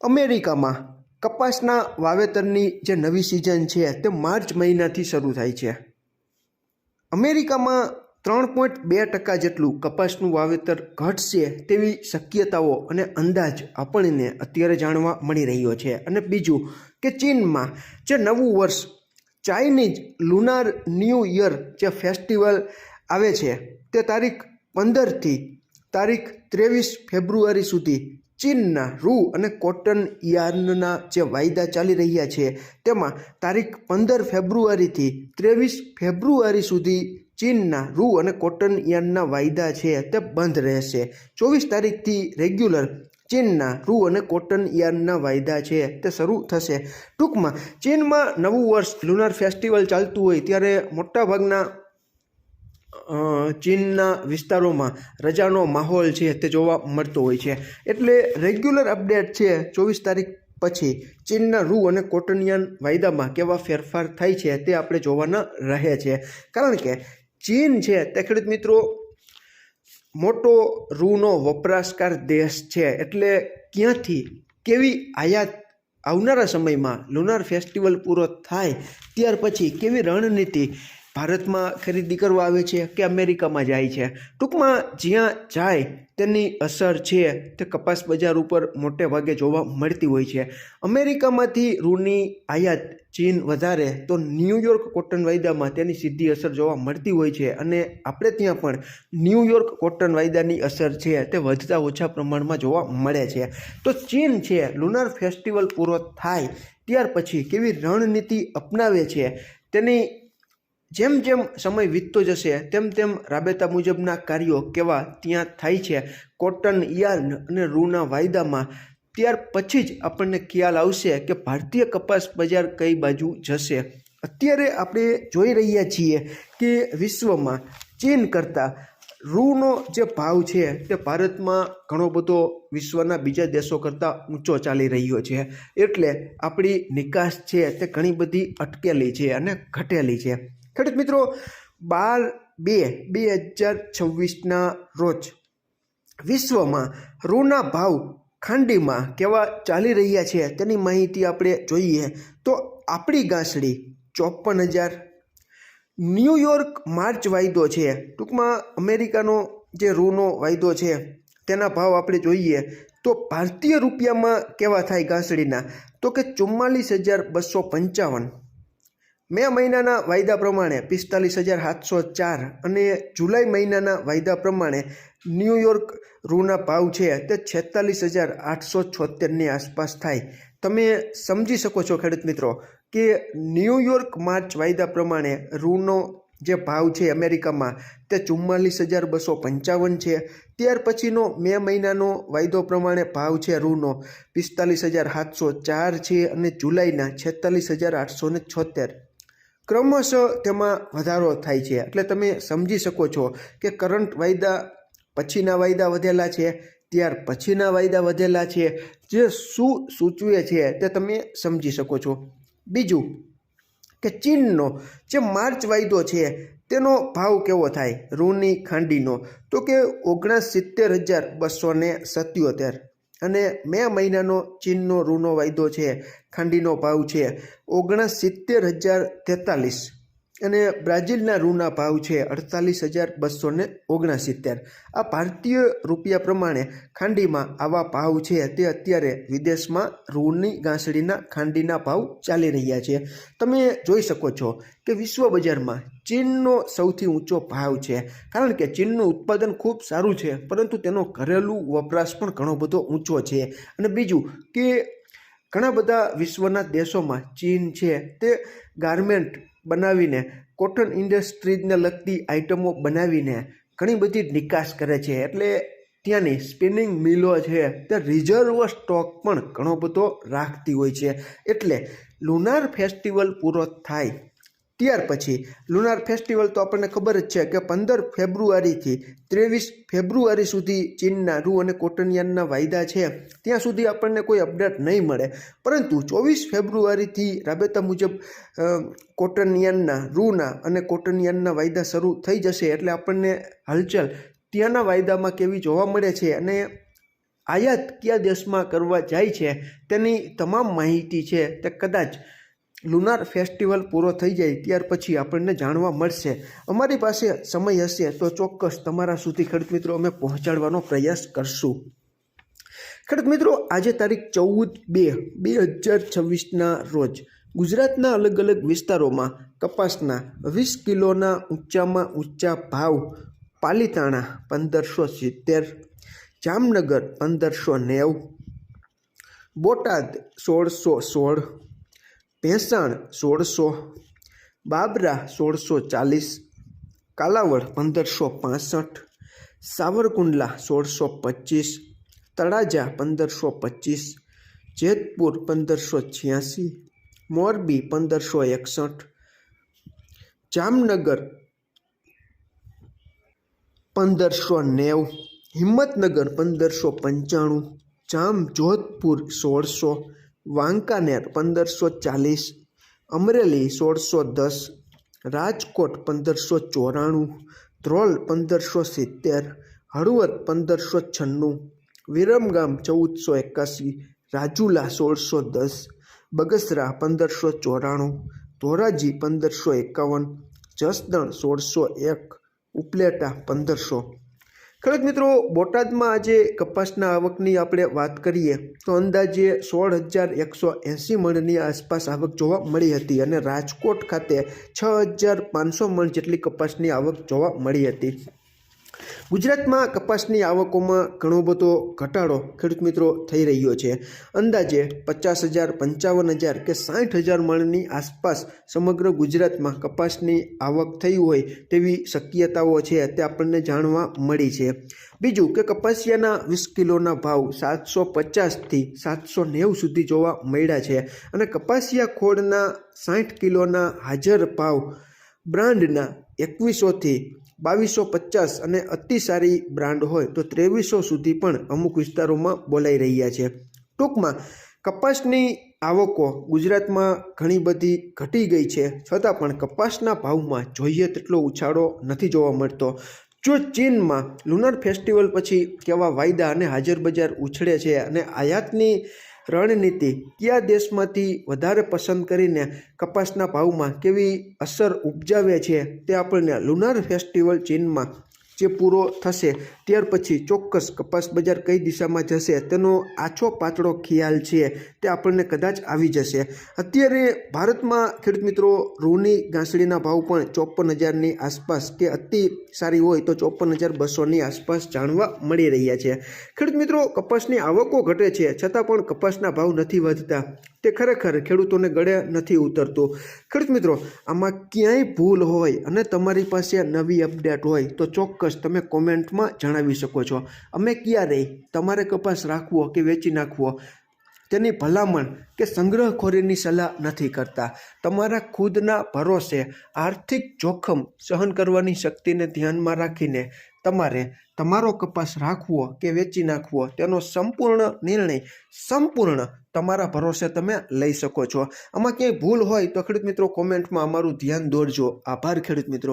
અમેરિકામાં કપાસના વાવેતરની જે નવી સિઝન છે તે માર્ચ મહિનાથી શરૂ થાય છે. અમેરિકામાં ત્રણ પોઈન્ટ બે ટકા જેટલું કપાસનું વાવેતર ઘટશે તેવી શક્યતાઓ અને અંદાજ આપણને અત્યારે જાણવા મળી રહ્યો છે. અને બીજું કે ચીનમાં જે નવું વર્ષ ચાઇનીઝ લુનાર ન્યૂ યર જે ફેસ્ટિવલ આવે છે તે તારીખ પંદરથી તારીખ ત્રેવીસ ફેબ્રુઆરી સુધી ચીનના રૂ અને કોટન યાર્નના જે વાયદા ચાલી રહ્યા છે, તેમાં તારીખ પંદર ફેબ્રુઆરીથી ત્રેવીસ ફેબ્રુઆરી સુધી ચીનના રૂ અને કોટન યાર્નના વાયદા છે, તે બંધ રહેશે. ચોવીસ તારીખથી રેગ્યુલર ચીનના રૂ અને કોટન યાર્નના વાયદા છે, તે શરૂ થશે. ટૂંકમાં, ચીનમાં નવું વર્ષ લુનાર ફેસ્ટિવલ ચાલતું હોય ત્યારે મોટાભાગના ચીનના વિસ્તારોમાં રજાનો માહોલ છે તે જોવા મળતો હોય છે. એટલે રેગ્યુલર અપડેટ છે ચોવીસ તારીખ પછી ચીનના રૂ અને કોટનિયન વાયદામાં કેવા ફેરફાર થાય છે તે આપણે જોવાના રહે છે. કારણ કે ચીન છે તે ખેડૂત મિત્રો મોટો રૂનો વપરાશકાર દેશ છે. એટલે ક્યાંથી કેવી આયાત આવનારા સમયમાં લુનાર ફેસ્ટિવલ પૂરો થાય ત્યાર પછી કેવી રણનીતિ ભારતમાં ખરીદી કરવા આવે છે કે અમેરિકામાં જાય છે? ટૂંકમાં જ્યાં જાય તેની અસર છે તે કપાસ બજાર ઉપર મોટે ભાગે જોવા મળતી હોય છે. અમેરિકામાંથી રૂની આયાત ચીન વધારે તો ન્યૂયોર્ક કોટન વાયદામાં તેની સીધી અસર જોવા મળતી હોય છે અને આપણે ત્યાં પણ ન્યૂયોર્ક કોટન વાયદાની અસર છે તે વધતા ઓછા પ્રમાણમાં જોવા મળે છે. તો ચીન છે, લુનાર ફેસ્ટિવલ પૂરો થાય ત્યાર પછી કેવી રણનીતિ અપનાવે છે તેની જેમ જેમ સમય વીતતો જશે, તેમ તેમ રાબેતા મુજબના કાર્યો કેવા ત્યાં થાય છે. કોટન યાર્ન અને રૂના વાયદામાં ત્યાર પછી જ આપણને ખ્યાલ આવશે કે ભારતીય કપાસ બજાર કઈ બાજુ જશે. અત્યારે આપણે જોઈ રહ્યા છીએ કે વિશ્વમાં ચીન કરતાં રૂનો જે ભાવ છે તે ભારતમાં ઘણો બધો વિશ્વના બીજા દેશો કરતાં ઊંચો ચાલી રહ્યો છે. એટલે આપણી નિકાસ છે તે ઘણી બધી અટકેલી છે અને ઘટેલી છે. ખેડૂત મિત્રો, બાર બે બે હજાર છવ્વીસના રોજ વિશ્વમાં રૂના ભાવ ખાંડીમાં કેવા ચાલી રહ્યા છે તેની માહિતી આપણે જોઈએ તો આપણી ગાંસડી ચોપન હજાર ન્યૂયોર્ક માર્ચ વાયદો છે, ટૂંકમાં અમેરિકાનો જે રૂનો વાયદો છે તેના ભાવ આપણે જોઈએ તો ભારતીય રૂપિયામાં કેવા થાય ઘાસડીના તો કે ચુમ્માલીસ હજાર બસો પંચાવન. મે મહિનાના વાયદા પ્રમાણે પિસ્તાલીસ હજાર સાતસો ચાર અને જુલાઈ મહિનાના વાયદા પ્રમાણે ન્યૂયોર્ક રૂના ભાવ છે તે છેતાલીસ હજાર આઠસો છોતેરની આસપાસ થાય. તમે સમજી શકો છો, ખેડૂત મિત્રો, કે ન્યૂયોર્ક માર્ચ વાયદા પ્રમાણે રૂનો જે ભાવ છે અમેરિકામાં તે ચુમ્માલીસ હજાર બસો પંચાવન છે. ત્યાર પછીનો મે મહિનાનો વાયદો પ્રમાણે ભાવ છે રૂનો પિસ્તાલીસ હજાર સાતસો ચાર છે અને જુલાઈના છેતાલીસ હજાર આઠસો ને છોતેર. ક્રમશઃ તેમાં વધારો થાય છે. એટલે તમે સમજી શકો છો કે કરંટ વાયદા પછીના વાયદા વધેલા છે, ત્યાર પછીના વાયદા વધેલા છે. જે શું સૂચવે છે તે તમે સમજી શકો છો. બીજું કે ચીનનો જે માર્ચ વાયદો છે તેનો ભાવ કેવો થાય? રૂની ખાંડીનો. તો કે ઓગણસિત્તેર હજાર બસો ને સત્યોતેર. અને મે મહિનાનો ચીનનો રૂનો વાયદો છે ખાંડીનો ભાવ છે ઓગણસિત્તેર હજાર તેતાલીસ. અને બ્રાઝિલના રૂના ભાવ છે અડતાલીસ હજાર બસો ને ઓગણસિત્તેર. આ ભારતીય રૂપિયા પ્રમાણે ખાંડીમાં આવા ભાવ છે તે અત્યારે વિદેશમાં રૂની ગાંસડીના ખાંડીના ભાવ ચાલી રહ્યા છે. તમે જોઈ શકો છો કે વિશ્વ બજારમાં ચીનનો સૌથી ઊંચો ભાવ છે. કારણ કે ચીનનું ઉત્પાદન ખૂબ સારું છે, પરંતુ તેનો ઘરેલું વપરાશ પણ ઘણો બધો ઊંચો છે. અને બીજું કે ઘણા બધા વિશ્વના દેશોમાં ચીન છે તે ગાર્મેન્ટ બનાવીને કોટન ઇન્ડસ્ટ્રીઝને લગતી આઇટમો બનાવીને ઘણી બધી નિકાસ કરે છે. એટલે ત્યાંની સ્પિનિંગ મિલો છે. તે રિઝર્વ સ્ટોક પણ ઘણો બધો રાખતી હોય છે. એટલે લુનાર ફેસ્ટિવલ પૂરો થાય. ત્યાર પછી લુનાર ફેસ્ટિવલ તો આપણને ખબર જ છે કે પંદર ફેબ્રુઆરીથી ત્રેવીસ ફેબ્રુઆરી સુધી ચીનના રૂ અને કોટનયાનના વાયદા છે. ત્યાં સુધી આપણને કોઈ અપડેટ નહીં મળે. પરંતુ ચોવીસ ફેબ્રુઆરીથી રાબેતા મુજબ કોટનયાનના રૂના અને કોટનયાનના વાયદા શરૂ થઈ જશે એટલે આપણને હલચલ ત્યાંના વાયદામાં કેવી જોવા મળે છે અને આયાત કયા દેશમાં કરવા જાય છે તેની તમામ માહિતી છે તે કદાચ લુનાર ફેસ્ટિવલ પૂરો થઈ જાય ત્યાર પછી આપણને જાણવા મળશે. અમારી પાસે સમય હશે તો ચોક્કસ તમારા સુધી ખેડૂત મિત્રો અમે પહોંચાડવાનો પ્રયાસ કરશું. ખેડૂત મિત્રો, આજે તારીખ ચૌદ બે બે હજાર છવ્વીસના રોજ ગુજરાતના અલગ અલગ વિસ્તારોમાં કપાસના વીસ કિલોના ઊંચામાં ઊંચા ભાવ પાલીતાણા પંદરસો સિત્તેર, જામનગર પંદરસો નેવ, બોટાદ સોળસો સોળ ભેંસાણ સોળસો, બાબરા સોળસો ચાલીસ, કાલાવડ પંદરસો પાસઠ, સાવરકુંડલા સોળસો પચીસ, તળાજા પંદરસો પચીસ, જેતપુર પંદરસો છ્યાસી, મોરબી પંદરસો એકસઠ, જામનગર પંદરસો નેવ, હિંમતનગર પંદરસો પંચાણું, જામ જોધપુર સોળસો વાંકાનેર પંદરસો ચાલીસ, અમરેલી સોળસો દસ, રાજકોટ પંદરસો ચોરાણું, ધ્રોલ પંદરસો સિત્તેર, હળવદ પંદરસો છન્નું, વિરમગામ ચૌદસો એકાસી રાજુલા સોળસો દસ, બગસરા પંદરસો ચોરાણું, ધોરાજી પંદરસો એકાવન, જસદણ સોળસો એક, ઉપલેટા પંદરસો ખેડૂત મિત્રો, બોટાદમાં આજે કપાસના આવકની આપણે વાત કરીએ, તો અંદાજે સોળ હજાર એકસો એંસી મણની આસપાસ આવક જોવા મળી હતી અને રાજકોટ ખાતે છ હજાર પાંચસો મણ જેટલી કપાસની આવક જોવા મળી હતી. ગુજરાતમાં કપાસની આવકોમાં ઘણો બધો ઘટાડો ખેડૂત મિત્રો થઈ રહ્યો છે. અંદાજે પચાસ હજાર, પંચાવન હજાર કે સાઠ હજાર મણની આસપાસ સમગ્ર ગુજરાતમાં કપાસની આવક થઈ હોય તેવી શક્યતાઓ છે તે આપણને જાણવા મળી છે. બીજું કે કપાસિયાના વીસ કિલોના ભાવ સાતસો પચાસથી સાતસો નેવું સુધી જોવા મળ્યા છે અને કપાસિયા ખોળના સાઠ કિલોના હાજર ભાવ બ્રાન્ડના એકવીસોથી બાવીસો પચાસ અને અતિ સારી બ્રાન્ડ હોય તો ત્રેવીસો સુધી પણ અમુક વિસ્તારોમાં બોલાઈ રહ્યા છે. ટૂંકમાં, કપાસની આવકો ગુજરાતમાં ઘણી બધી ઘટી ગઈ છે. છતાં પણ કપાસના ભાવમાં જોઈએ તેટલો ઉછાળો નથી જોવા મળતો. જો ચીનમાં લુનર ફેસ્ટિવલ પછી કેવા વાયદા અને હાજર બજાર ઉછળે છે અને આયાતની રણનીતિ કયા દેશમાંથી વધારે પસંદ કરીને કપાસના ભાવમાં કેવી અસર ઉપજાવે છે તે આપણને લુનાર ફેસ્ટિવલ ચીનમાં જે પૂરો થશે, ત્યાર પછી ચોક્કસ કપાસ બજાર કઈ દિશામાં જશે તેનો આછો પાતળો ખ્યાલ છે તે આપણને કદાચ આવી જશે. અત્યારે ભારતમાં ખેડૂત મિત્રો રૂની ઘાસડીના ભાવ પણ ચોપન હજારની આસપાસ કે અતિ સારી હોય તો ચોપન હજાર બસોની આસપાસ જાણવા મળી રહ્યા છે. ખેડૂત મિત્રો, કપાસની આવકો ઘટે છે, છતાં પણ કપાસના ભાવ નથી વધતા. તે ખરેખર ખેડૂતોને ગળે નથી ઉતરતું. ખેડૂત મિત્રો, આમાં ક્યાંય ભૂલ હોય અને તમારી પાસે નવી અપડેટ હોય તો ચોક્કસ તમે કોમેન્ટમાં જણાવી શકો છો. અમે ક્યારે તમારે કપાસ રાખવો કે વેચી નાખવો? તેની ભલામણ કે સંગ્રહખોરીની સલાહ નથી કરતા. તમારા ખુદના ભરોસે આર્થિક જોખમ સહન કરવાની શક્તિને ધ્યાનમાં રાખીને તમારે તમારો કપાસ રાખવો કે વેચી નાખવો, તેનો સંપૂર્ણ નિર્ણય સંપૂર્ણ તમારા ભરોસે તમે લઈ શકો છો. આમાં ક્યાંય ભૂલ હોય તો ખેડૂત મિત્રો કોમેન્ટમાં અમારું ધ્યાન દોરજો. આભાર ખેડૂત મિત્રો.